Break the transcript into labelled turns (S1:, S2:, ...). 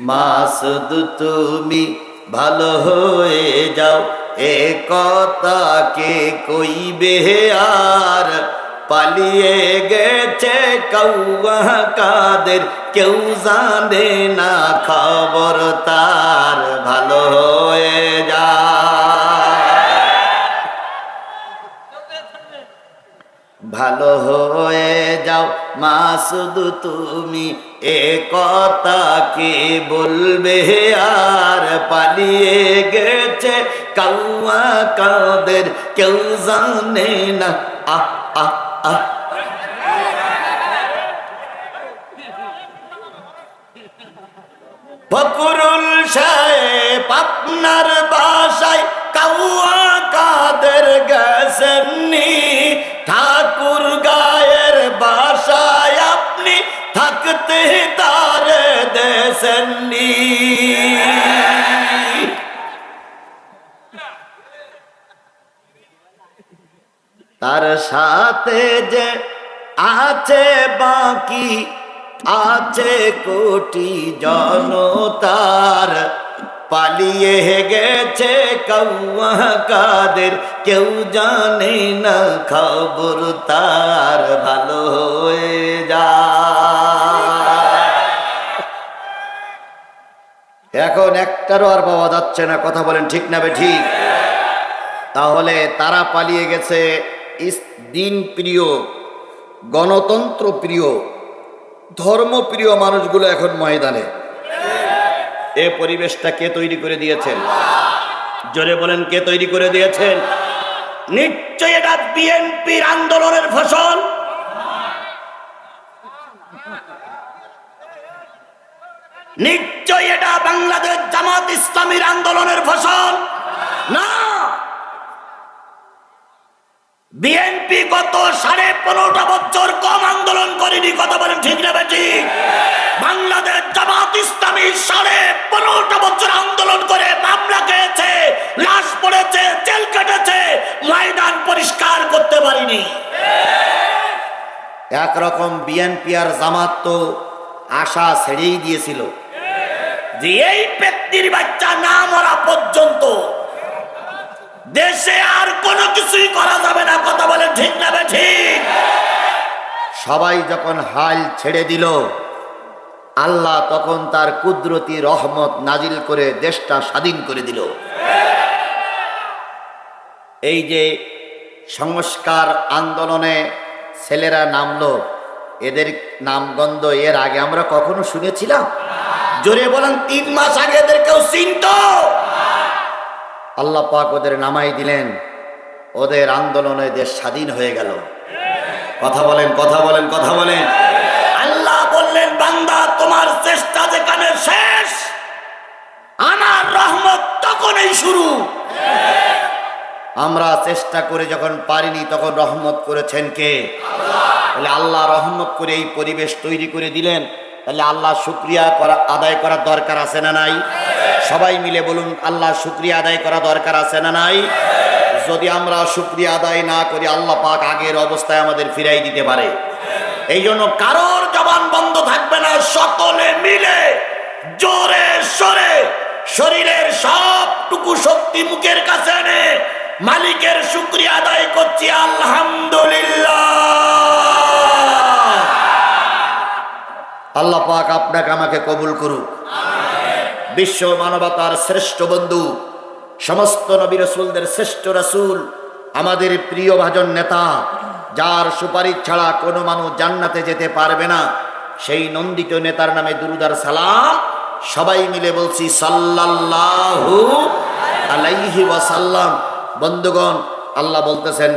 S1: মাসুদ, তুমি ভালো হয়ে যাও। এ কথা কে কইবে আর? পালিয়ে গেছে কৌয়া কাদের, কেউ জানে না খবর তার। হয়ে যাও। মাসুদ তুমি এ কথা কে বলবে? আর পালিয়ে গেছে কাউয়া কাদের, কেউ জানে না। আহ আহ আহ। ফকরুল সাহেব আপনার বাসায় থাকতে তার দেশেননি তার সাথে যে আছে বাকি আছে কোটি জনতার পালিয়ে গেছে কৌয়া কাদের কেউ জানে না খবর তার ভালো হয়ে যায় এখন একটারও আর পাওয়া যাচ্ছে না, কথা বলেন ঠিক না ঠিক? তাহলে তারা পালিয়ে গেছে দিন প্রিয় গণতন্ত্র প্রিয় ধর্মপ্রিয় মানুষগুলো এখন ময়দানে। এ পরিবেশটা কে তৈরি করে দিয়েছেন? জোরে বলেন, কে তৈরি করে দিয়েছেন? নিশ্চয় এটা বিএনপির আন্দোলনের ফসল। নিশ্চয় এটা বাংলাদেশ জামাত ইসলামীর আন্দোলনের ফসল। না। বিএনপি গত সাড়ে পনেরোটা বছর কম আন্দোলন করেনি, কথা বলেন ঠিক না বেটি বাংলাদেশ জামাত ইসলামী সাড়ে পনেরোটা বছর আন্দোলন করে মামলা খেয়েছে, লাশ পড়েছে, জেল কেটেছে, ময়দান পরিষ্কার করতে পারিনি। একরকম বিএনপি আর জামাত তো আশা ছেড়েই দিয়েছিল। যে এই ব্যক্তির বাচ্চা না মরা পর্যন্ত দেশে আর কোনো কিছুই করা যাবে না, কথা বলে ঠিক না ঠিক। সবাই যখন হাল ছেড়ে দিল, আল্লাহ তখন তার কুদরতি রহমত নাজিল করে দেশটা স্বাধীন করে দিল। এই যে সংস্কার আন্দোলনে ছেলেরা নামলো, এদের নামগন্ধ এর আগে আমরা কখনো শুনেছিলাম? জোরে বলেন, তিন মাস আগে এদের কেউ চিনত। আল্লাহ পাক ওদের নামাই দিলেন। ওদের আন্দোলনে দেশ স্বাধীন হয়ে গেল। কথা বলেন কথা বলেন কথা বলেন। আল্লাহ বললেন, বান্দা, তোমার চেষ্টা যেখানে শেষ, আমার রহমত তখনই শুরু। আমরা চেষ্টা করে যখন পারিনি, তখন রহমত করেছেন কে? আল্লাহ রহমত করে এই পরিবেশ তৈরি করে দিলেন। তাহলে আল্লাহ শুক্রিয়া করা, আদায় করার দরকার আছে না নাই? সবাই মিলে বলুন, আল্লাহ শুক্রিয়া আদায় করা দরকার আছে না নাই? যদি আমরা শুক্রিয়া আদায় না করি, আল্লাহ পাক আগের অবস্থায় আমাদের ফিরাই দিতে পারে। এই জন্য কারোর জবান বন্ধ থাকবে না, সকলে মিলে জোরে সরে শরীরের সবটুকু শক্তি মুখের কাছে এনে মালিকের শুক্রিয়া আদায় করছি, আলহামদুলিল্লাহ। আল্লাহ পাক আপনাকে আমাকে কবুল করুক। বিশ্ব মানবতার শ্রেষ্ঠ বন্ধু, সমস্ত নবী রসুলদের শ্রেষ্ঠ রসুল, আমাদের প্রিয় ভাজন নেতা, যার সুপারিশ ছাড়া কোনো মানুষ জান্নাতে যেতে পারবে না, সেই নন্দিত নেতার নামে দুরুদার সালাম সবাই মিলে বলছি সাল্লাল্লাহু আলাইহি ওয়াসাল্লাম। বন্ধুগণ, আল্লাহ বলতেছেন